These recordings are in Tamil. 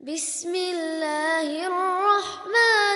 بسم الله الرحمن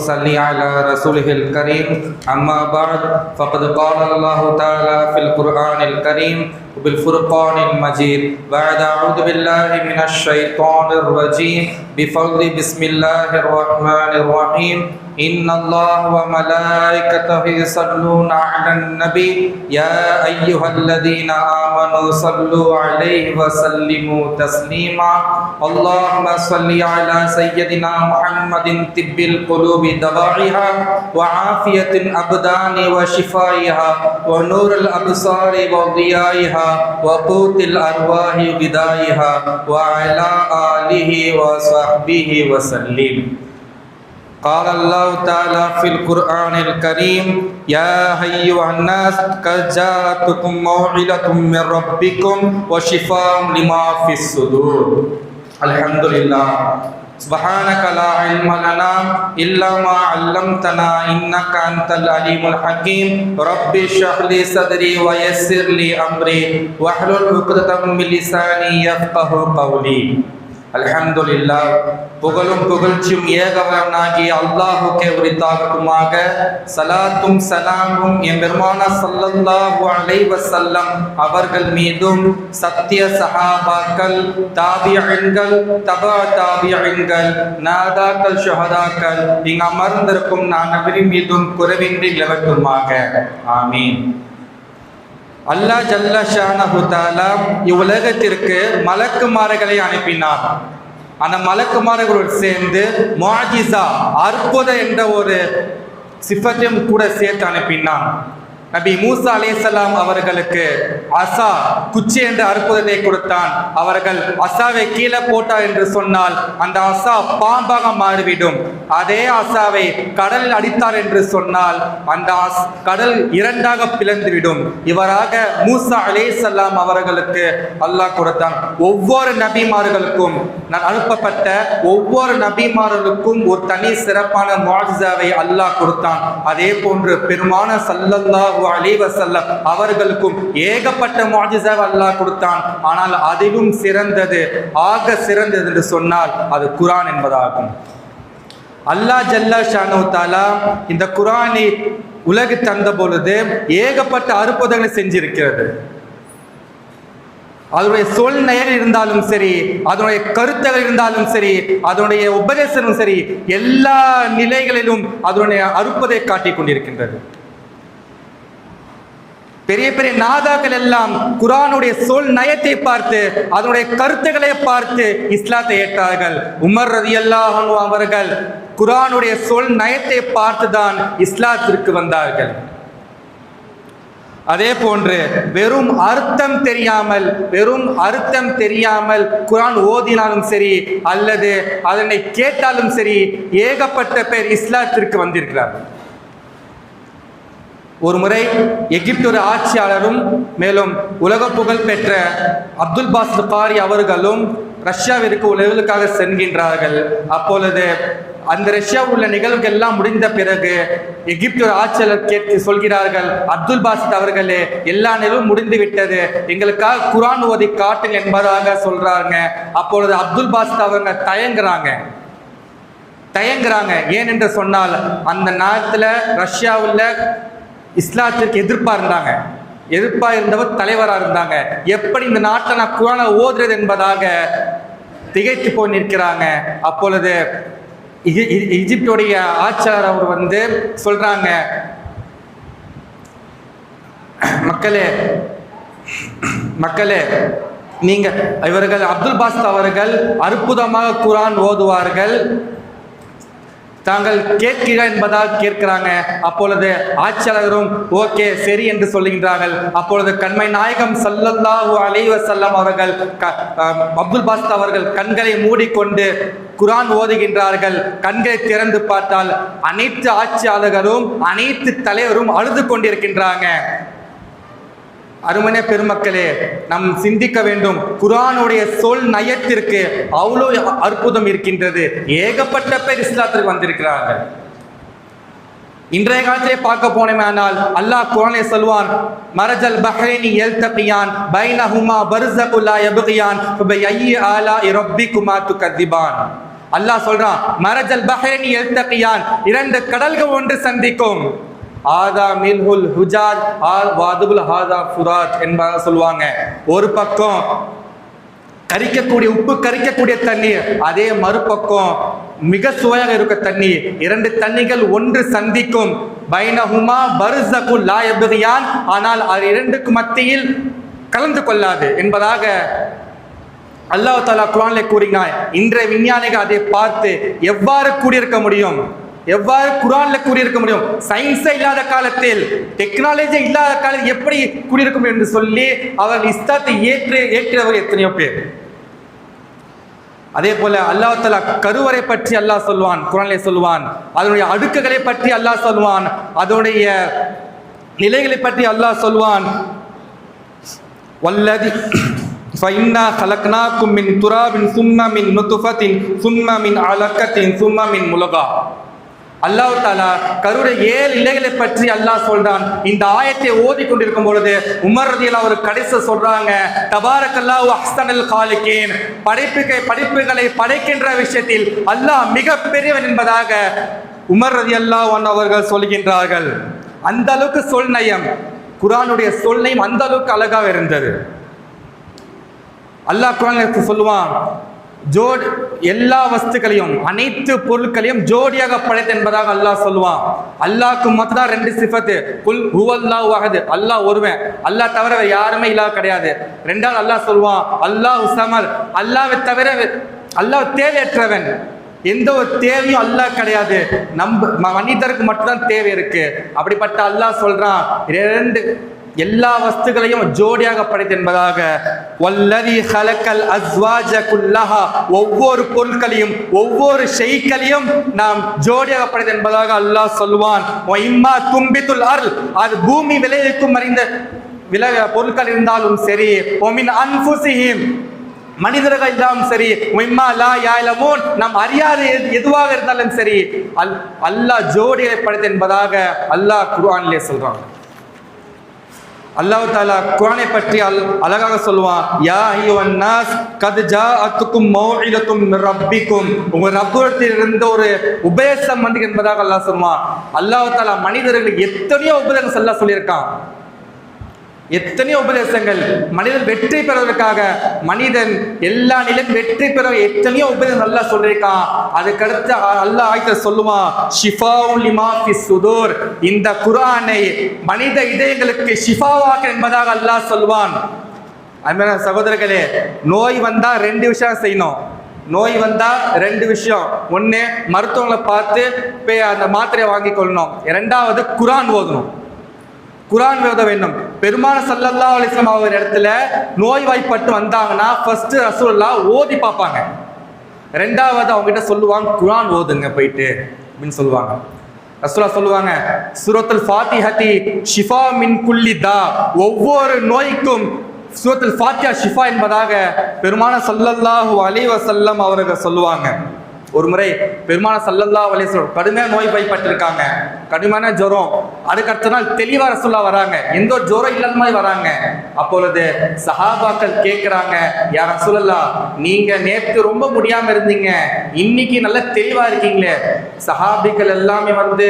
صل على رسوله الكريم. أما بعد فقد قال الله تعالى في القرآن الكريم وبالفرقان المجيد. بعد أعوذ بالله من الشيطان الرجيم. بفضل بسم الله الرحمن الرحيم. إن الله وملائكته يصلون على النبي يا أيها الذين آمنوا صلوا عليه وسلموا تسليما اللهم صل على سيدنا محمد طب القلوب دواعيها وعافية الأبدان وشفائها ونور الأبصار وضيائها وقوت الأرواح غذائها وعلى آله وصحبه وسلم قال الله تعالى في القرآن الكريم يا أيها الناس قد جاءتكم موعظة من ربكم وشفاء لما في الصدور. الحمد لله سبحانك لا علم لنا إلا ما علمتنا إنك أنت العليم الحكيم. رب اشرح لي صدري ويسر لي أمري واحلل عقدة من لساني يفقه قولي. அல்ஹம்துலில்லா புகழும் புகழ்ச்சியும் ஏகவனாகிய அல்லாஹுக்கே உரித்தாகட்டுமாக. சலாத்தும் சலாமும் என் பெருமான சல்லல்லாஹு அலைஹி அவர்கள் மீதும் சத்திய சஹாபாக்கள் தாபியங்கள் தபா தாபியங்கள் நாதாக்கள் ஷஹதாக்கள் இங்கு அமர்ந்திருக்கும் நான் அவரின் மீதும் குறைவின்றி நிலவட்டுமாக. ஆமீன். அல்லாஹ் ஜல்ல ஷானஹு இவ்வுலகத்திற்கு மலக்குமார்களை அனுப்பினார். அந்த மலக்குமார்களோடு சேர்ந்து முஆஜிசா அற்புத என்ற ஒரு சிஃபத்தையும் கூட சேர்த்து அனுப்பினான். நபி மூசா அலேசல்லாம் அவர்களுக்கு அசா குச்சி என்ற அற்புதத்தை கொடுத்தான். அவர்கள் அசாவை கீழே போட்டார் என்று சொன்னால் அந்த அசா பாம்பாக மாறிவிடும். அதே அசாவை கடலில் அடித்தார் என்று சொன்னால் அந்த கடல் இரண்டாக பிளந்துவிடும். இவராக மூசா அலேசல்லாம் அவர்களுக்கு அல்லாஹ் கொடுத்தான். ஒவ்வொரு நபிமார்களுக்கும் நான் அனுப்பப்பட்ட ஒவ்வொரு நபிமார்களுக்கும் ஒரு தனி சிறப்பான முஆஜிசாவை அல்லாஹ் கொடுத்தான். அதே போன்று பெருமான சல்லல்லாஹு அலி வசல்லம் அவர்களுக்கும் ஏகப்பட்ட முஆஜிசாவை அல்லாஹ் கொடுத்தான். ஆனால் அதிலும் சிறந்தது ஆக சிறந்தது என்று சொன்னால் அது குரான் என்பதாகும். அல்லாஹ் ஜல்லா ஷானு தாலா இந்த குரானை உலகு தந்த பொழுது ஏகப்பட்ட அற்புதங்களை செஞ்சிருக்கிறது. அதனுடைய சொல் நயல் இருந்தாலும் சரி அதனுடைய கருத்துகள் இருந்தாலும் சரி அதனுடைய உபதேசமும் சரி எல்லா நிலைகளிலும் அதனுடைய அற்புதை காட்டிக் கொண்டிருக்கின்றது. பெரிய பெரிய நாதாக்கள் எல்லாம் குரானுடைய சொல் நயத்தை பார்த்து அதனுடைய கருத்துக்களை பார்த்து இஸ்லாத்தை ஏற்றார்கள். உமர் ரதி அல்லாஹ் அவர்கள் குரானுடைய சொல் நயத்தை பார்த்துதான் இஸ்லாத்திற்கு வந்தார்கள். அதே போன்று வெறும் அர்த்தம் தெரியாமல் வெறும் அர்த்தம் தெரியாமல் குரான் ஓதினாலும் சரி அல்லது அதனை கேட்டாலும் சரி ஏகப்பட்ட பேர் இஸ்லாத்திற்கு வந்திருக்கிறார்கள். ஒரு முறை எகிப்து ஆட்சியாளரும் மேலும் உலக புகழ் பெற்ற அப்துல் பாஸ் துபாரி அவர்களும் ரஷ்யாவிற்கு உலகுக்காக செல்கின்றார்கள் அப்பொழுது அந்த ரஷ்யா உள்ள நிகழ்வுகள் எல்லாம் முடிந்த பிறகு எகிப்து ஆட்சியாளர் கேட்டு சொல்கிறார்கள் அப்துல் பாசித் அவர்களே எல்லா நிலவும் முடிந்து விட்டது. எங்களுக்காக குரான் ஓதி காட்டுங்க என்பதாக சொல்றாங்க. அப்பொழுது அப்துல் பாசித் அவங்க தயங்குறாங்க. தயங்குறாங்க. ஏன் என்று சொன்னால் அந்த நேரத்தில் ரஷ்யாவில் இஸ்லாத்திற்கு எதிர்ப்பாக இருந்தாங்க. எதிர்ப்பாக இருந்தவர் தலைவராக இருந்தாங்க. எப்படி இந்த நாட்டை நான் குரானை ஓதுறது என்பதாக திகைத்து போய் நிற்கிறாங்க. அப்பொழுது இகி- இ- எகிப்துடைய அவர் வந்து சொல்றாங்க மக்களே மக்களே நீங்க இவர்கள் அப்துல் பாஸ்த் அவர்கள் அற்புதமாக குரான் ஓதுவார்கள். தாங்கள் கேட்கிறா என்பதால் கேட்கிறாங்க. அப்பொழுது ஆட்சியாளரும் ஓகே சரி என்று சொல்லுகின்றார்கள். அப்பொழுது கண்மை நாயகம் சல்லல்லாஹு அலைவ செல்லம் அவர்கள் க- அப்துல் பாஸ்த் அவர்கள் கண்களை மூடிக்கொண்டு குரான் ஓதுகின்றார்கள். கண்களை திறந்து பார்த்தால் அனைத்து ஆட்சியாளர்களும் அனைத்து தலைவரும் அழுது கொண்டிருக்கின்றாங்க. அருமனே பெருமக்களே நம் சிந்திக்க வேண்டும். குரானுடைய சொல் நயத்திற்கு அவ்வளோ அற்புதம் இருக்கின்றது. ஏகப்பட்ட பேர் இஸ்லாத்திற்கு வந்திருக்கிறார்கள். இன்றைய காலத்திலே பார்க்க போனோமானால் அல்லாஹ் குரானை சொல்வான் மரஜல் பஹ்ரைனி எல்தபியான் பைனஹுமா பர்ஸகுல்லா யப்கியான் ஃபபையி ஆலா ரப்பிக்குமா துகதிபான் அல்லாஹ் சொல்றான் மரஜல் பஹ்ரைனி எல்தபியான் இரண்டு கடல்கள் ஒன்று சந்திக்கும். ஆதா மில்ஹுல் ஹுஜாத் ஆல் வாதுபுல் ஹாதா ஃபுராத் என்பதாக சொல்லுவாங்க. ஒரு பக்கம் கரிக்கக்கூடிய உப்பு கரிக்கக்கூடிய தண்ணீர் அதே மறுபக்கம் மிக சுவையாக இருக்க தண்ணீர். இரண்டு தண்ணிகள் ஒன்று சந்திக்கும். பைனஹுமா பருசகு லா யப்கியான் ஆனால் அது இரண்டுக்கு மத்தியில் கலந்து கொள்ளாது என்பதாக அல்லாஹ் தாலா குரானிலே கூறினார் இன்றைய விஞ்ஞானிகள் அதை பார்த்து எவ்வாறு கூடியிருக்க முடியும்? எவ்வாறு குரான்ல கூடியிருக்க முடியும் சயின்ஸே இல்லாத காலத்தில் டெக்னாலஜி இல்லாத காலத்தில் எப்படி கூடியிருக்க முடியும் என்று சொல்லி அவர் இஸ்லாத்தை ஏற்று ஏற்றவர் எத்தனையோ பேர் அதே போல அல்லாஹ் தஆலா கருவறை பற்றி அல்லாஹ் சொல்வான் குரானிலே சொல்வான் அதனுடைய அடுக்குகளை பற்றி அல்லாஹ் சொல்வான் அதனுடைய நிலைகளை பற்றி அல்லாஹ் சொல்வான் வல்லதி فإنا خلقناكم من تراب ثم من نطفة ثم من علقة ثم من ملغى அல்லாஹ் தாலா கருடைய ஏழு இலைகளை பற்றி அல்லாஹ் சொல்றான். இந்த ஆயத்தை ஓதி கொண்டிருக்கும் பொழுது உமர் ரதியல்லாஹு ஒரு கடைசி சொல்றாங்க தபாரக்கல்லாஹு அஹ்சனல் காலிக்கேன் படைப்புகளை படைப்புகளை படைக்கின்ற விஷயத்தில் அல்லாஹ் மிக பெரியவன் என்பதாக உமர் ரதி அல்லா அவர்கள் சொல்கின்றார்கள். அந்த அளவுக்கு சொல் நயம். குரானுடைய சொல் நயம் அந்த அளவுக்கு அழகாக இருந்தது. அல்லாஹ் குரான் சொல்லுவான் ஜோட் எல்லா வஸ்துக்களையும் அனைத்து பொருட்களையும் ஜோடியாக படைத்த என்பதாக அல்லாஹ் சொல்லுவான். அல்லாஹ்க்கு மட்டும் தான் ரெண்டு சிஃபத்து. குல் ஹுவல்லாஹு அஹது அல்லாஹ் ஒருவன். அல்லாஹ் தவிர யாருமே இல்லாத கிடையாது. ரெண்டாவது அல்லாஹ் சொல்லுவான் அல்லாஹ் உசமல் அல்லாஹை தவிர அல்லாஹ் தேவையற்றவன். எந்த ஒரு தேவையும் அல்லாஹ் கிடையாது. நம்ம மனிதருக்கு மட்டும்தான் தேவை இருக்கு. அப்படிப்பட்ட அல்லாஹ் சொல்றான் இரண்டு எல்லா வஸ்துகளையும் ஜோடியாக படைத்து என்பதாக வல்லதி ஹலக்கல் அஸ்வாஜ குல்லஹா ஒவ்வொரு பொருட்களையும் ஒவ்வொரு ஷெய்களையும் நாம் ஜோடியாக படைத்து என்பதாக அல்லாஹ் சொல்லுவான். "வ இம்மா தும்பித்துல் அருள் அது பூமி விளைவிக்கும் அறிந்த விலை பொருட்கள் இருந்தாலும் சரி ஒமின் அன்புசிஹிம் மனிதர்கள் இருந்தாலும் சரி உம்மா லா யாலமூன் நாம் அறியாத எது- எதுவாக இருந்தாலும் சரி அல் அல்லாஹ் ஜோடிகளை படைத்து என்பதாக அல்லாஹ் குர்ஆனிலே சொல்றான். அல்லாஹ் தாலா குரானை பற்றி அல் அழகாக சொல்லுவான் யா ஐயோ நாஸ் கத் ஜாஅத்துக்கும் மௌஇலத்தும் ரப்பிக்கும். உங்க ரப்புரத்தில் இருந்த ஒரு உபதேசம் வந்து என்பதாக அல்லாஹ் சொல்லுவான். அல்லாஹ் தாலா மனிதர்கள் எத்தனையோ உபதேசம் எல்லாம் சொல்லியிருக்கான். எத்தனையோ உபதேசங்கள். மனிதன் வெற்றி பெறுவதற்காக மனிதன் எல்லா நிலையும் வெற்றி பெற எத்தனையோ உபதேசம் நல்லா சொல்லியிருக்கான். அதுக்கடுத்து அல்லா அல்லாஹ் சொல்லுவான் ஷிஃபாவுல் லிமா ஃபிஸ் சுதூர். இந்த குரானை மனித இதயங்களுக்கு ஷிஃபாவாக என்பதாக அல்லாஹ் சொல்வான் அதுமாதிரி சகோதரர்களே நோய் வந்தால் ரெண்டு விஷயம் செய்யணும். நோய் வந்தால் ரெண்டு விஷயம். ஒன்று மருத்துவங்களை பார்த்து போய் அந்த மாத்திரையை வாங்கி கொள்ளணும். ரெண்டாவது குரான் ஓதணும். குரான் ஓத வேண்டும். பெருமான சல்லல்லா அலிஸ்லாம் அவர் இடத்துல நோய்வாய்ப்பட்டு வந்தாங்கன்னா ஃபர்ஸ்ட் ரசூல்லா ஓதி பார்ப்பாங்க. ரெண்டாவது அவங்க கிட்ட சொல்லுவாங்க குரான் ஓதுங்க போயிட்டு அப்படின்னு சொல்லுவாங்க. ரசூலா சொல்லுவாங்க சுரத்துல் ஃபாத்திஹதி ஷிஃபா மின் குல்லி தா. ஒவ்வொரு நோய்க்கும் சுரத்துல் ஃபாத்தியா ஷிஃபா என்பதாக பெருமான சல்லல்லாஹு அலி வசல்லம் அவர்கள் சொல்லுவாங்க. ஒரு முறை பெருமான சல்லல்லா அலிஸ்வரம் கடுமையாக நோய் பயப்பட்டிருக்காங்க கடுமையான ஜுரம். அதுக்கு அடுத்த நாள் தெளிவாக ரசுல்லா வராங்க. எந்த ஒரு ஜுரம் இல்லாத மாதிரி வராங்க. அப்பொழுது சஹாபாக்கள் கேட்குறாங்க யார் ரசூலல்லா நீங்கள் நேற்று ரொம்ப முடியாமல் இருந்தீங்க. இன்னைக்கு நல்ல தெளிவாக இருக்கீங்களே. சஹாபிகள் எல்லாமே வந்து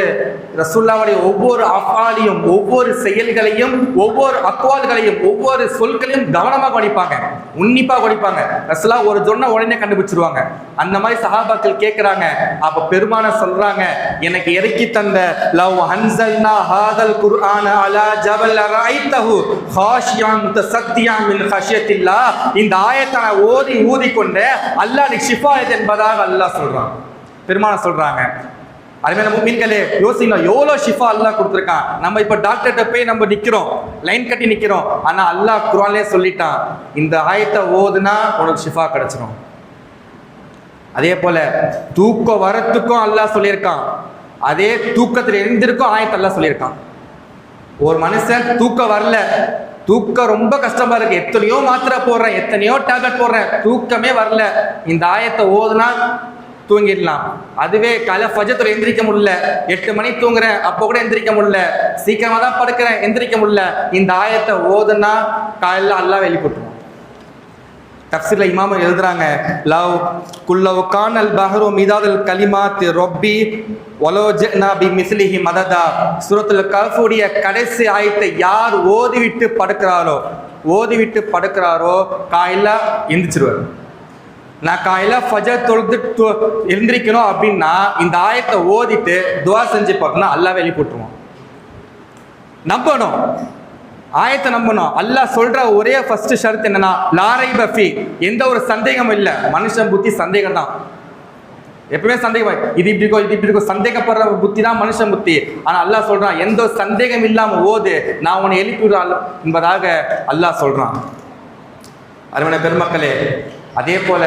ரசுல்லாவுடைய ஒவ்வொரு அஃபாலையும் ஒவ்வொரு செயல்களையும் ஒவ்வொரு அக்வால்களையும் ஒவ்வொரு சொற்களையும் கவனமாக படிப்பாங்க. உன்னிப்பா படிப்பாங்க. ரசலா ஒரு சொன்ன உடனே கண்டுபிடிச்சிருவாங்க. அந்த மாதிரி சஹாபாக்கள் கேட்குறாங்க அப்ப பெருமான சொல்றாங்க எனக்கு இறக்கி தந்த லவ் ஹன்சல்னா ஹாதல் குர்ஆன அலா ஜபல் ரஐத்தஹு ஹாஷியான் முத்தசத்தியான் மின் ஹஷியத்தில்லா. இந்த ஆயத்தை நான் ஓதி ஊதி கொண்டு அல்லாஹ் ஷிஃபாயத் என்பதாக அல்லாஹ் சொல்றான். பெருமான சொல்றாங்க அதுமாதிரி நம்ம மீன்களே யோசிக்கணும் எவ்வளோ ஷிஃபா அல்லாஹ் கொடுத்துருக்கான்? நம்ம இப்போ டாக்டர்கிட்ட போய் நம்ம நிற்கிறோம் லைன் கட்டி நிற்கிறோம் ஆனால் அல்லாஹ் குரான்லேயே சொல்லிட்டான் இந்த ஆயத்தை ஓதுனா உனக்கு ஷிஃபா கிடச்சிரும். அதே போல தூக்கம் வரத்துக்கும் அல்லாஹ் சொல்லியிருக்கான். அதே தூக்கத்தில் எழுந்திருக்கும் ஆயத்தை அல்லாஹ் சொல்லியிருக்கான். ஒரு மனுஷன் தூக்கம் வரல தூக்கம் ரொம்ப கஷ்டமா இருக்கு. எத்தனையோ மாத்திரை போடுறேன் எத்தனையோ டேப்லெட் போடுறேன் தூக்கமே வரல. இந்த ஆயத்தை ஓதுனா தூங்கிடலாம். அதுவே காலை ஃபஜத்துல எந்திரிக்க முடியல. எட்டு மணி தூங்குறேன் அப்போ கூட எந்திரிக்க முடியல. சீக்கிரமாக தான் படுக்கிறேன் எந்திரிக்க முடியல. இந்த ஆயத்தை ஓதுனா காலையில் அல்லாஹ் வெளிப்பட்டுருவோம் தப்சீர்ல இமாம எழுதுறாங்க லவ் குல்லவ் கானல் பஹரு மிதாதல் கலிமாத் ரொப்பி ஒலோஜனா பி மிஸ்லிஹி மததா. சுரத்துல கஃபுடைய கடைசி ஆயத்தை யார் ஓதிவிட்டு படுக்கிறாரோ ஓதிவிட்டு படுக்கிறாரோ காயில எந்திரிச்சிருவார். நான் காலையில ஃபஜர் தொழுது எழுந்திரிக்கணும் அப்படின்னா இந்த ஆயத்தை ஓதிட்டு துவா செஞ்சு பார்த்தோம்னா அல்லாஹ் வெளி போட்டுருவோம் நம்பணும். ஆயத்தை நம்பணும். அல்லாஹ் சொல்ற ஒரே ஃபர்ஸ்ட் ஷர்த் என்னன்னா லாரை பஃபி எந்த ஒரு சந்தேகமும் இல்லை. மனுஷன் புத்தி சந்தேகம் தான் எப்பவுமே சந்தேகம் இது இப்படி இருக்கோ இது இப்படி இருக்கோ சந்தேகப்படுற புத்தி தான் மனுஷன் புத்தி. ஆனால் அல்லாஹ் சொல்றான் எந்த ஒரு சந்தேகம் இல்லாமல் ஓது நான் உன்னை எழுப்பி விடுறாள் என்பதாக அல்லாஹ் சொல்றான். அருமையான பெருமக்களே அதே போல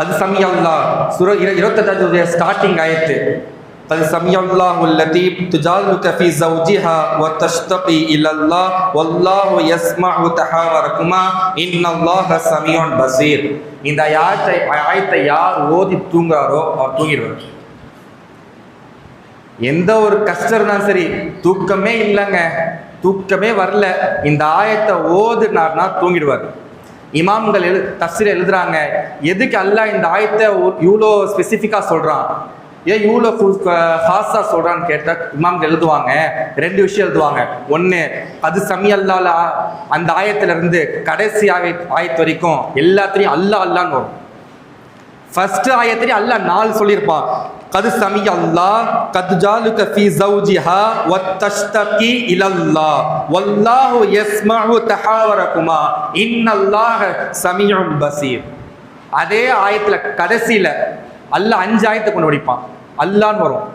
அது சமியல்லா சுர இருபத்தஞ்சாவது ஸ்டார்டிங் ஆயத்து قد سمع الله التي تجادلك في زوجها وتشتقي الى الله والله يسمع تحاوركما ان الله سميع بصير இந்த ஆயத்தை ஆயத்தை யார் ஓதி தூங்குறாரோ அவர் தூங்கிடுவார் எந்த ஒரு கஷ்டம் இருந்தாலும் சரி தூக்கமே இல்லைங்க தூக்கமே வரல இந்த ஆயத்தை ஓதுனார்னா தூங்கிடுவார் இமாம்கள் எழு தஃசீர் எழுதுறாங்க. எதுக்கு அல்லாஹ் இந்த ஆயத்தை இவ்வளோ ஸ்பெசிஃபிக்காக சொல்கிறான் ஏன் இவ்வளோ ஹாஸா சொல்கிறான்னு கேட்டால் இமாம்கள் எழுதுவாங்க. ரெண்டு விஷயம் எழுதுவாங்க. ஒன்று அது சமியல்லால அந்த ஆயத்துல இருந்து கடைசி ஆய ஆயத்து வரைக்கும் எல்லாத்துலேயும் அல்லா அல்லான்னு வரும். ஃபர்ஸ்ட் ஆயத்திலே அல்லாஹ் நாள் சொல்லியிருப்பான் கது சமி அல்லாஹ் கது ஜாலுக ஃபி ஜௌஜிஹா வத்தஷ்தகி இலல்லா. வல்லாஹு யஸ்மஹு தஹாவரகுமா. இன்னல்லாஹ சமீஉல் பசீர். அதே ஆயத்துல கடைசியில அல்லாஹ் அஞ்சு ஆயத்தை கொண்டு படிப்பான். அல்லான்னு வரும்.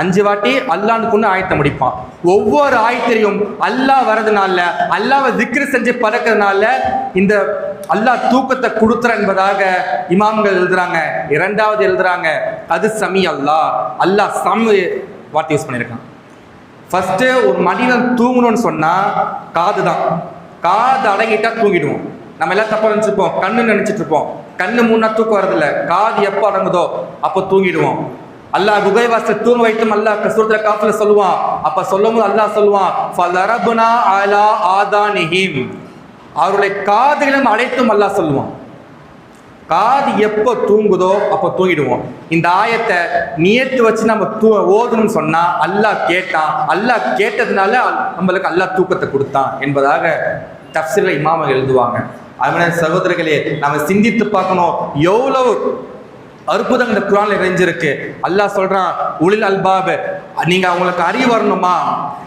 அஞ்சு வாட்டி அல்லான்னு ஆயத்தை முடிப்பான். ஒவ்வொரு ஆயத்திலையும் அல்லாஹ் வரதுனால அல்லாவை திக்ரு செஞ்சு பறக்கிறதுனால இந்த அல்லாஹ் தூக்கத்தை கொடுத்துற என்பதாக இமாம்கள் எழுதுறாங்க. இரண்டாவது எழுதுறாங்க அது சமி அல்லாஹ். அல்லாஹ் சம் வார்த்தை யூஸ் பண்ணியிருக்கான். ஃபர்ஸ்ட் ஒரு மனிதன் தூங்கணும்னு சொன்னால் காது தான். காது அடங்கிட்டா தூங்கிடுவோம். நம்ம எல்லாம் தப்பாக நினைச்சிருப்போம் கண்ணு நினச்சிட்டு இருப்போம். கண்ணு மூணா தூக்கம் வரதில்ல காது எப்போ அடங்குதோ அப்போ தூங்கிடுவோம். அல்லாஹ் குகைவாச தூங்க வைத்தும் அல்லாஹ் கசூரத்துல காஃபில சொல்லுவான் அப்ப சொல்லும் போது அல்லாஹ் சொல்லுவான் ஃபலரபுனா அலா ஆதானிஹிம். அவருடைய காதுகளும் அழைத்தும் அல்லாஹ் சொல்லுவான். காது எப்போ தூங்குதோ அப்போ தூங்கிடுவோம். இந்த ஆயத்தை நியத்து வச்சு நம்ம தூ ஓதணும்னு சொன்னா அல்லாஹ் கேட்டான் அல்லாஹ் கேட்டதுனால நம்மளுக்கு அல்லாஹ் தூக்கத்தை கொடுத்தான் என்பதாக தப்சீல இமாம எழுதுவாங்க. அதனால சகோதரர்களே நம்ம சிந்தித்து பார்க்கணும் எவ்வளவு அற்புதம் இந்த குரான்ல நிறைஞ்சிருக்கு. அல்லாஹ் சொல்றான் உளில் அல்பாபு. நீங்க உங்களுக்கு அறிவு வரணுமா?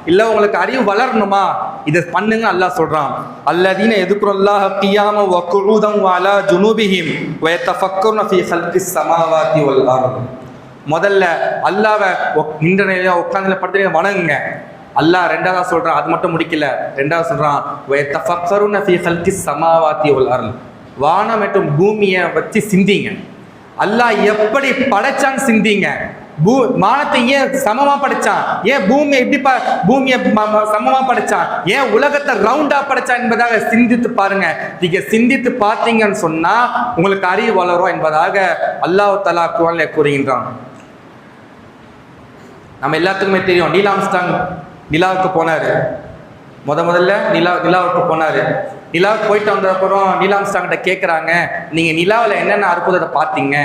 இல்ல உங்களுக்கு அறிவு வளரணுமா? இதை பண்ணுங்க அல்லாஹ் சொல்றான். அல்லதீன எதுக்குறல்லாஹ கியாம வ வாலா வ அலா ஜுனூபிஹிம் வ யதஃபக்கருன ஃபீ ஹல்கிஸ் வல் அர்த். முதல்ல அல்லாவை ஒக் நின்ற நிலையில உட்கார்ந்து படுத்து வணங்குங்க. அல்லாஹ் ரெண்டாவது சொல்றான் அது மட்டும் முடிக்கல. ரெண்டாவது சொல்றான் வ யதஃபக்கருன ஃபீ ஹல்கிஸ் சமாவாதி வல் அர்த். வானம் மற்றும் பூமியை வச்சு சிந்திங்க. அல்லாஹ் எப்படி படைச்சான்னு சிந்திங்க. பூ மானத்தை ஏன் சமமா படைச்சான்? ஏன் பூமியை எப்படி பூமியை சமமா படைச்சான்? ஏன் உலகத்தை ரவுண்டா படைச்சான் என்பதாக சிந்தித்து பாருங்க. நீங்க சிந்தித்து பார்த்தீங்கன்னு சொன்னா உங்களுக்கு அறிவு வளரும் என்பதாக அல்லாஹ் தலா குரலை கூறுகின்றான். நம்ம எல்லாத்துக்குமே தெரியும். நீலாம்ஸ்டாங் நிலாவுக்கு போனாரு. முத முதல்ல நிலா நிலாவுக்கு போனார். நிலாவுக்கு போயிட்டு வந்தப்புறம் நீலாம்ஸ்டாங்கிட்ட கேட்குறாங்க நீங்கள் நிலாவில் என்னென்ன அற்புதத்தை பார்த்தீங்க?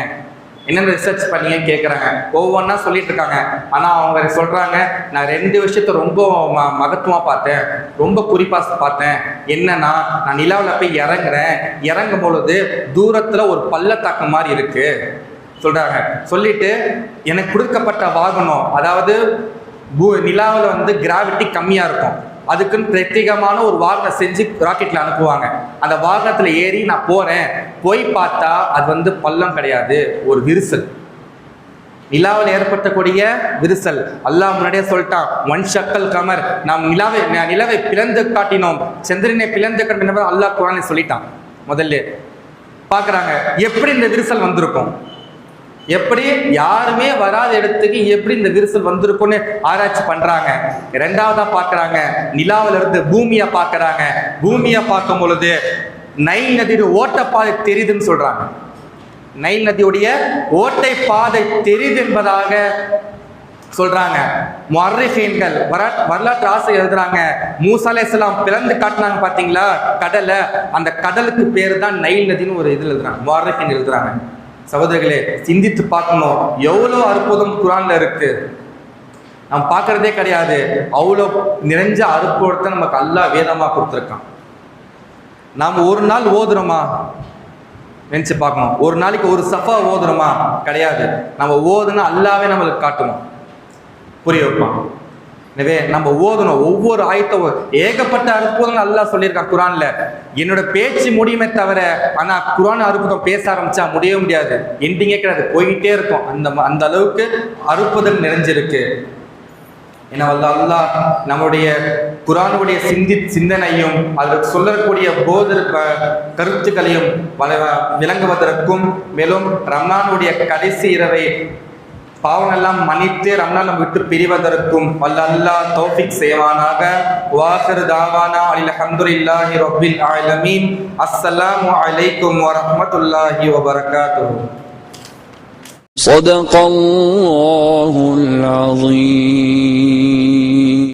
என்னென்ன ரிசர்ச் பண்ணீங்கன்னு கேட்குறாங்க ஒவ்வொன்றா சொல்லிட்டு இருக்காங்க. ஆனால் அவங்க சொல்கிறாங்க நான் ரெண்டு விஷயத்த ரொம்ப ம மகத்துவமாக பார்த்தேன். ரொம்ப குறிப்பாக பார்த்தேன். என்னன்னா நான் நிலாவில் போய் இறங்குறேன். இறங்கும் பொழுது தூரத்தில் ஒரு பள்ளத்தாக்கு மாதிரி இருக்குது சொல்கிறாங்க சொல்லிட்டு எனக்கு கொடுக்கப்பட்ட வாகனம் அதாவது பூ நிலாவில் வந்து கிராவிட்டி கம்மியாக இருக்கும். அதுக்குன்னு பிரத்யேகமான ஒரு வாகனம் செஞ்சு ராக்கெட்டில் அனுப்புவாங்க. அந்த வாகனத்தில் ஏறி நான் போகிறேன் போய் பார்த்தா அது வந்து பள்ளம் கிடையாது. ஒரு விரிசல். நிலாவில் ஏற்பட்டக்கூடிய விரிசல். அல்லாஹ் முன்னாடியே சொல்லிட்டான் ஒன் ஷக்கல் கமர். நாம் நிலாவை நிலவை பிளந்து காட்டினோம். சந்திரனை பிளந்து காட்டினோம் அல்லாஹ் குரானை சொல்லிட்டான். முதல்ல பார்க்குறாங்க எப்படி இந்த விரிசல் வந்திருக்கும்? எப்படி யாருமே வராத இடத்துக்கு எப்படி இந்த விரிசல் வந்திருக்கும்னு ஆராய்ச்சி பண்றாங்க. ரெண்டாவதா பாக்குறாங்க நிலாவில இருந்து பூமியை பாக்குறாங்க பூமியை பார்க்கும் பொழுது நை நதியோட ஓட்டப்பாதை தெரியுதுன்னு சொல்றாங்க. நைல் நதியுடைய ஓட்டை பாதை தெரியுது என்பதாக சொல்றாங்க. மர்ரிஃபீன்கள் வரலாற்று ஆசை எழுதுறாங்க. மூசாலே இஸ்லாம் பிறந்து காட்டினாங்க பார்த்தீங்களா? கடலை. அந்த கடலுக்கு பேர் தான் நைல் நதின்னு ஒரு இது எழுதுறாங்க. மர்ரிஃபீன் எழுதுறாங்க. சகோதரர்களே சிந்தித்து பார்க்கணும். எவ்வளோ அற்புதம் குரானில் இருக்குது நம்ம பார்க்கறதே கிடையாது. அவ்வளோ நிறைஞ்ச அற்புதத்தை நமக்கு அல்லா வேதமாக கொடுத்துருக்கான். நாம் ஒரு நாள் ஓதுறோமா? நினச்சி பார்க்கணும். ஒரு நாளைக்கு ஒரு சஃபா ஓதுறோமா? கிடையாது. நம்ம ஓதுனா அல்லாவே நம்மளுக்கு காட்டணும் புரிய வைப்பான். எனவே நம்ம ஓதணும் ஒவ்வொரு ஆயத்தம் ஏகப்பட்ட அற்புதங்கள் அல்லாஹ் சொல்லியிருக்கான் குரான்ல. என்னோட பேச்சு முடியுமே தவிர ஆனா குரான் அற்புதம் பேச ஆரம்பிச்சா முடியவே முடியாது. எண்டிங்கே கிடையாது. போய்கிட்டே இருக்கும். அந்த ம- அந்த அளவுக்கு அற்புதம் நிறைஞ்சிருக்கு. ஏன்னா வல்ல அல்லாஹ் நம்முடைய குரானுடைய சிந்தி சிந்தனையும் அதற்கு சொல்லக்கூடிய போத கருத்துக்களையும் விளங்குவதற்கும் மேலும் ரம்லானுடைய கடைசி இரவை பாவங்கள்லாம் மன்னித்து ரம்லான் நம்ம விட்டு பிரிவதற்கும் வல்ல அல்லாஹ் தௌஃபிக் செய்வானாக வாஹிர் தாவானா அலில் அல்ஹம்துலில்லாஹி ரப்பில் ஆலமீன் அஸ்ஸலாமு அலைக்கும் வரஹ்மத்துல்லாஹி வபரகாத்துஹு صدق الله العظيم